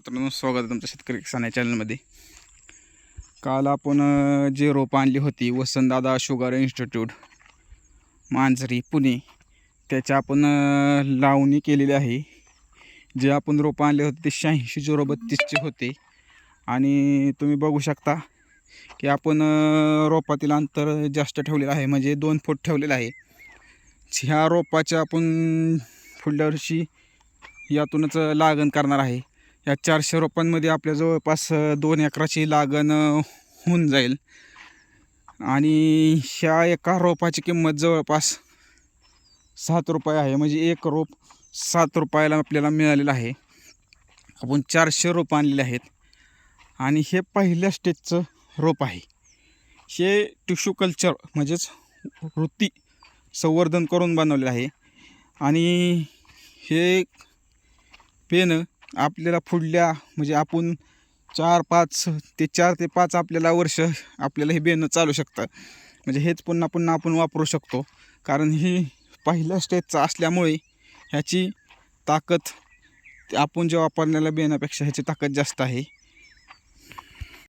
मित्रांनो स्वागत आहे तुमचं शेतकरी किसान या चॅनलमध्ये काल आपण जे रोपं आणली होती वसंतदादा शुगर इन्स्टिट्यूट मांजरी पुणे त्याच्या आपण लावणी केलेली आहे. जे आपण रोपं आणले होते ते शहाऐंशी झिरो बत्तीसचे होते. आणि तुम्ही बघू शकता की आपण रोपातील अंतर जास्त ठेवलेलं आहे म्हणजे दोन फूट ठेवलेलं आहे. ह्या रोपाच्या आपण पुढल्या वर्षी यातूनच लागण करणार आहे. या चारशे रोपांमध्ये आपल्या जवळपास दोन एकराची लागण होऊन जाईल. आणि ह्या एका रोपाची किंमत जवळपास सात रुपये आहे. म्हणजे एक रोप सात रुपयाला आपल्याला मिळालेलं आहे. आपण चारशे रोपं आणलेले आहेत. आणि हे पहिल्या स्टेजचं रोप आहे. हे टिश्यू कल्चर म्हणजेच वृत्ती संवर्धन करून बनवलेलं आहे. आणि हे पेनं आपल्याला पुढल्या म्हणजे आपण चार पाच ते चार ते पाच आपल्याला वर्ष आपल्याला हे बेणं चालू शकतं म्हणजे हेच पुन्हा पुन्हा आपण वापरू शकतो. कारण ही पहिल्या स्टेजचं असल्यामुळे ह्याची ताकद आपण जे वापरलेल्या बेणापेक्षा ह्याची ताकद जास्त आहे.